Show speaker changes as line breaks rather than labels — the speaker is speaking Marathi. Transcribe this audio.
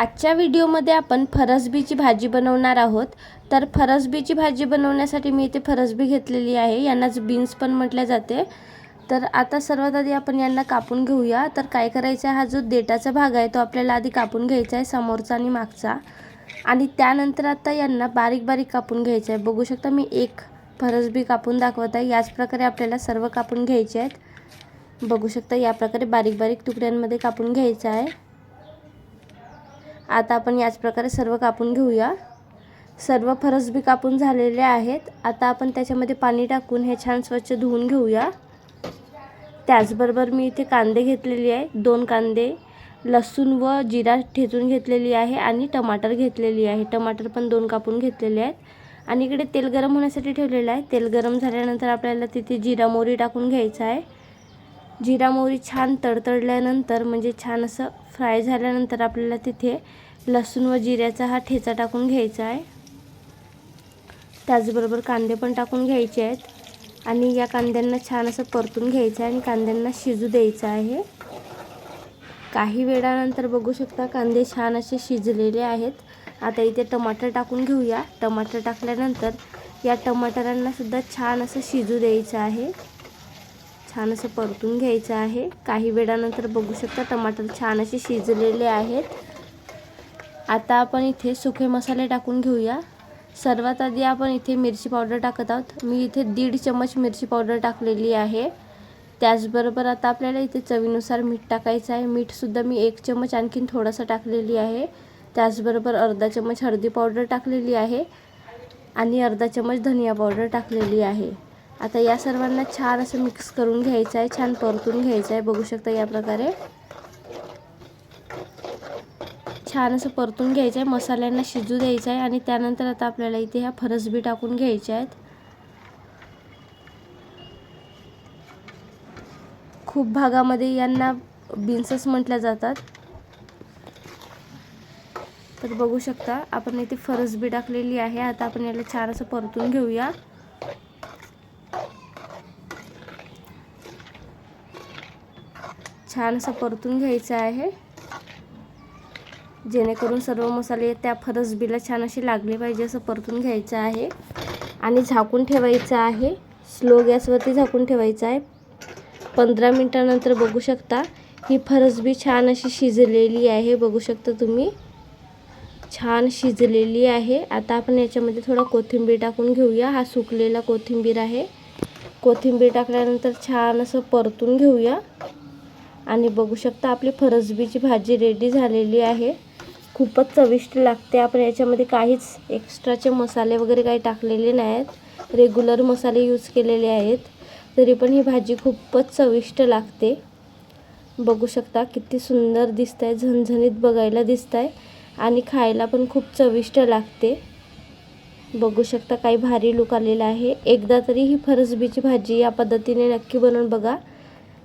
आजच्या व्हिडिओमध्ये आपण फरसबीची भाजी बनवणार आहोत. तर फरसबीची भाजी बनवण्यासाठी मी इथे फरसबी घेतलेली आहे. यांनाच बीन्स पण म्हटले जाते. तर आता सर्वात आधी आपण यांना कापून घेऊया. तर काय करायचं आहे? हा जो देटाचा भाग आहे तो आपल्याला आधी कापून घ्यायचा आहे समोरचा आणि मागचा. आणि त्यानंतर आता यांना बारीक बारीक कापून घ्यायचं आहे. बघू शकता मी एक फरसबी कापून दाखवत आहे. याच प्रकारे आपल्याला सर्व कापून घ्यायचे आहेत. बघू शकता या प्रकारे बारीक बारीक तुकड्यांमध्ये कापून घ्यायचं आहे. आता आपण याच प्रकारे सर्व कापून घेऊया. सर्व फरसबी कापून झालेले आहेत. आता आपण त्याच्यामध्ये पाणी टाकून हे छान स्वच्छ धुवून घेऊया. त्याचबरोबर मी इथे कांदे घेतलेले आहे. दोन कांदे लसूण व जिरा ठेचून घेतलेली आहे आणि टमाटर घेतलेली आहे. टमाटर पण दोन कापून घेतलेले आहेत. आणि इकडे तेल गरम होण्यासाठी ठेवलेलं आहे. तेल गरम झाल्यानंतर आपल्याला तिथे जिरा मोहरी टाकून घ्यायचा आहे. जिरा मोहरी छान तडतडल्यानंतर म्हणजे छान असं फ्राय झाल्यानंतर आपल्याला तिथे लसूण व जिऱ्याचा हा ठेचा टाकून घ्यायचा आहे. त्याचबरोबर कांदे पण टाकून घ्यायचे आहेत. आणि या कांद्यांना छान असं परतून घ्यायचं आहे आणि कांद्यांना शिजू द्यायचं आहे. काही वेळानंतर बघू शकता कांदे छान असे शिजलेले आहेत. आता इथे टमाटर टाकून घेऊया. टमाटर टाकल्यानंतर या टमाटरांनासुद्धा छान असं शिजू द्यायचं आहे. छान असं परतून घ्यायचं आहे. काही वेळानंतर बघू शकता टमाटर छान असे शिजलेले आहेत. आता आपण इथे सुके मसाले टाकून घेऊया. सर्वात आधी आपण इथे मिरची पावडर टाकत आहोत. मी इथे दीड चम्मच मिरची पावडर टाकलेली आहे. त्याचबरोबर आता आपल्याला इथे चवीनुसार मीठ टाकायचं आहे. मीठसुद्धा मी एक चमच आणखीन थोडासा टाकलेली आहे. त्याचबरोबर अर्धा चम्मच हळदी पावडर टाकलेली आहे. आणि अर्धा चमच धनिया पावडर टाकलेली आहे. आता या सर्वांना छान असं मिक्स करून घ्यायचं आहे छान परतून घ्यायचं आहे बघू शकता या प्रकारे. छान असं परतून घ्यायचं आहे मसाल्यांना शिजू द्यायचं आहे आणि त्यानंतर आता आपल्याला इथे ह्या फरसबी टाकून घ्यायच्या आहेत. खूप भागामध्ये यांना बीन्सच म्हटल्या जातात. तर बघू शकता आपण इथे फरसबी टाकलेली आहे. आता आपण याला छान असं परतून घेऊया. छान असं परतून घ्यायचं आहे. जेणेकरून सर्व मसाले त्या फरसबीला छान असे लागले पाहिजे असं परतून घ्यायचं आहे. आणि झाकून ठेवायचं आहे. स्लो गॅसवरती झाकून ठेवायचं आहे. पंधरा मिनटानंतर बघू शकता ही फरसबी छान अशी शिजलेली आहे. बघू शकता तुम्ही. छान शिजलेली आहे. आता आपण याच्यामध्ये थोडा कोथिंबीर टाकून घेऊया. हा सुकलेला कोथिंबीर आहे. कोथिंबीर टाकल्यानंतर छान असं परतून घेऊया. आणि बघू शकता आपली फरसबीची भाजी रेडी झालेली आहे. खूपच चविष्ट लागते. आपण याच्यामध्ये काहीच एक्स्ट्राचे मसाले वगैरे काही टाकलेले नाही आहेत रेग्युलर मसाले यूज केलेले आहेत. तरी पण ही भाजी खूपच चविष्ट लागते. बघू शकता किती सुंदर दिसत आहे झणझणीत बघायला दिसत आहे आणि खायला पण खूप चविष्ट लागते. बघू शकता काही भारी लुक आलेला आहे. एकदा तरी ही फरसबीची भाजी या पद्धतीने नक्की बनवून बघा.